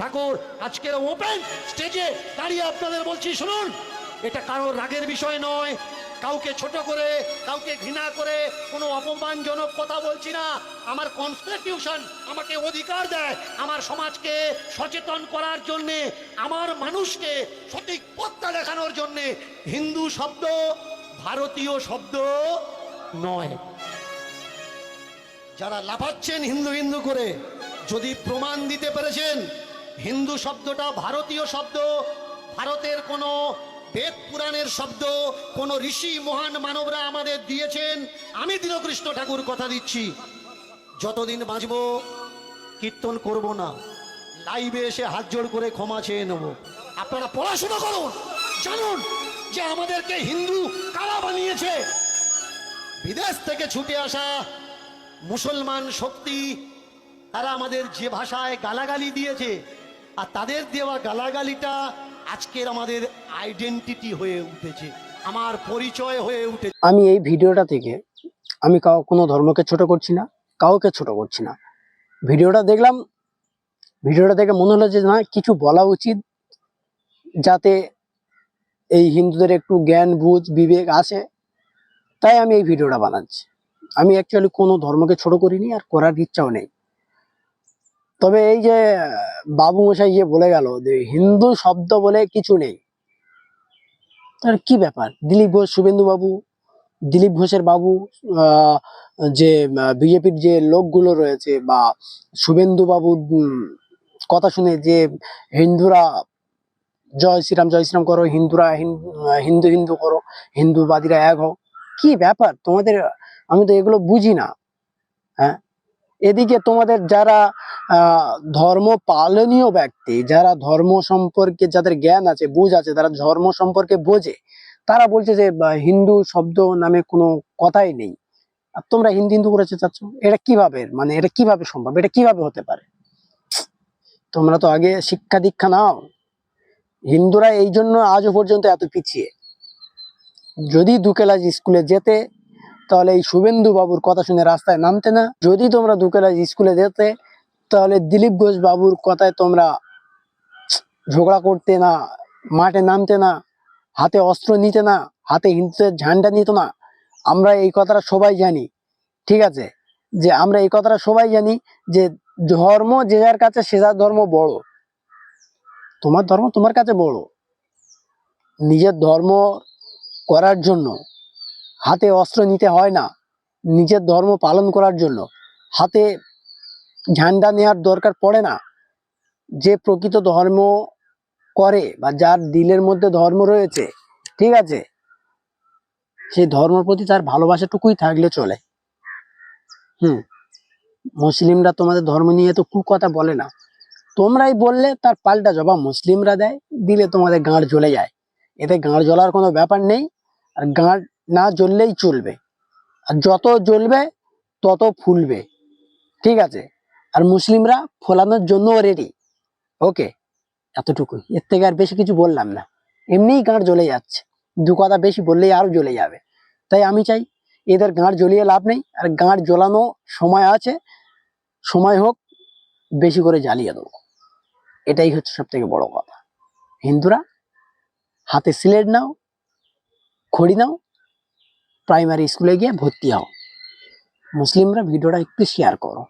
ঠাকুর, আজকের ওপেন স্টেজে দাঁড়িয়ে আপনাদের বলছি, শুনুন, এটা কারোর রাগের বিষয় নয়। কাউকে ছোট করে, কাউকে ঘৃণা করে, কোনো অপমানজনক কথা বলছি না। আমার কনস্টিটিউশন আমাকে অধিকার দেয়। আমার সমাজকে সচেতন করার জন্যে, আমার মানুষকে সঠিক পথটা দেখানোর জন্যে হিন্দু শব্দ, ভারতীয় শব্দ নয়। যারা লাফাচ্ছেন হিন্দু হিন্দু করে, যদি প্রমাণ দিতে পেরেছেন হিন্দু শব্দটা ভারতীয় শব্দ, ভারতের কোনো বেদ পুরাণের শব্দ, কোন ঋষি মহান মানবরা আমাদের দিয়েছেন। আমি দীনকৃষ্ণ ঠাকুর কথা দিচ্ছি। যতদিন বাঁচব, কীর্তন করব না। লাইভে এসে হাত জোড় করে ক্ষমা চেয়ে নেব। আপনারা পড়াশোনা করুন, জানুন যে আমাদেরকে হিন্দু কারা বানিয়েছে। বিদেশ থেকে ছুটে আসা মুসলমান শক্তি, তারা আমাদের যে ভাষায় গালাগালি দিয়েছে আর তাদের দেওয়া গালাগালিটা আজকের আমাদের আইডেন্টিটি হয়ে উঠেছে, আমার পরিচয় হয়ে উঠেছে। আমি এই ভিডিওটা থেকে, আমি কাউ, কোনো ধর্মকে ছোট করছি না, কাউকে ছোট করছি না। ভিডিওটা দেখলাম, ভিডিওটা দেখে মনে হলো যে না, কিছু বলা উচিত যাতে এই হিন্দুদের একটু জ্ঞান, বুঝ, বিবেক আসে। তাই আমি এই ভিডিওটা বানাচ্ছি। আমি অ্যাকচুয়ালি কোনো ধর্মকে ছোট করিনি আর করার ইচ্ছাও নেই। তবে এই যে, বাবু মশাই যে বলে গেল যে হিন্দু শব্দ বলে কিছু নেই, তার কি ব্যাপার? দিলীপ ঘোষ, শুভেন্দু বাবু, দিলীপ ঘোষের বাবু যে বিজেপির যে লোকগুলো রয়েছে বা শুভেন্দু বাবু কথা শুনে যে হিন্দুরা, জয় শ্রীরাম জয় শ্রীরাম করো, হিন্দুরা হিন্দু হিন্দু করো, হিন্দুবাদীরা এক হও, কি ব্যাপার? তোমাদের, আমি তো এগুলো বুঝি না হ্যাঁ? এদিকে তোমাদের যারা ধর্ম পালনীয় ব্যক্তি, যারা ধর্ম সম্পর্কে যাদের জ্ঞান আছে, বুঝ আছে, তারা ধর্ম সম্পর্কে বোঝে, তারা বলছে যে হিন্দু শব্দ নামে কোনো কথাই নেই। আর তোমরা হিন্দু হিন্দু করেছে, চাচ্ছ? এটা কীভাবে? মানে এটা কীভাবে সম্ভব? এটা কীভাবে হতে পারে? তোমরা তো আগে শিক্ষা দীক্ষা নাও। হিন্দুরা এই জন্য আজও পর্যন্ত এত পিছিয়ে। যদি দুকেলাজ স্কুলে যেতে, তাহলে এই শুভেন্দু বাবুর কথা শুনে রাস্তায় নামতে না। যদি তোমরা দুকেলাজ স্কুলে যেতে তাহলে দিলীপ ঘোষ বাবুর কথায় তোমরা ঝগড়া করতে না, মাঠে নামতে না, হাতে অস্ত্র নিতে না, হাতে হিন্দুদের ঝান্ডা নিত না, আমরা এই কথাটা সবাই জানি, ঠিক আছে? যে আমরা এই কথাটা সবাই জানি যে ধর্ম যে যার কাছে, সে যার ধর্ম বড়। তোমার ধর্ম তোমার কাছে বড়। নিজের ধর্ম করার জন্য, হাতে অস্ত্র নিতে হয় না। নিজের ধর্ম পালন করার জন্য, হাতে ঝান্ডা নেওয়ার দরকার পড়ে না। যে প্রকৃত ধর্ম করে বা যার দিলের মধ্যে ধর্ম রয়েছে, ঠিক আছে? সেই ধর্মের প্রতি তার ভালোবাসাটুকুই থাকলে চলে। হুম। মুসলিমরা তোমাদের ধর্ম নিয়ে তো কু কথা বলে না। তোমরাই বললে তার পাল্টা জবাব মুসলিমরা দেয়, দিলে তোমাদের গাঁড় জ্বলে যায়। এতে গাঁড় জ্বলার কোনো ব্যাপার নেই, আর গাঁড় না জ্বললেই চলবে। আর যত জ্বলবে, তত ফুলবে। ঠিক আছে? আর মুসলিমরা ফোলানোর জন্য রেডি ওকে এতটুকুই। এর থেকে আর বেশি কিছু বললাম না। এমনিই গাঁড় জ্বলে যাচ্ছে। দু কথা বেশি বললেই আরও জ্বলে যাবে। তাই আমি চাই এদের গাঁড় জ্বলিয়ে লাভ নেই। আর গাঁড় জ্বলানো সময় আছে। সময় হোক, বেশি করে জ্বালিয়ে দেবো। এটাই হচ্ছে সব থেকে বড় কথা। হিন্দুরা, হাতে সিলেট নাও, খড়ি নাও প্রাইমারি স্কুলে গিয়ে ভর্তি হও। মুসলিমরা ভিডিওটা একটু শেয়ার করো।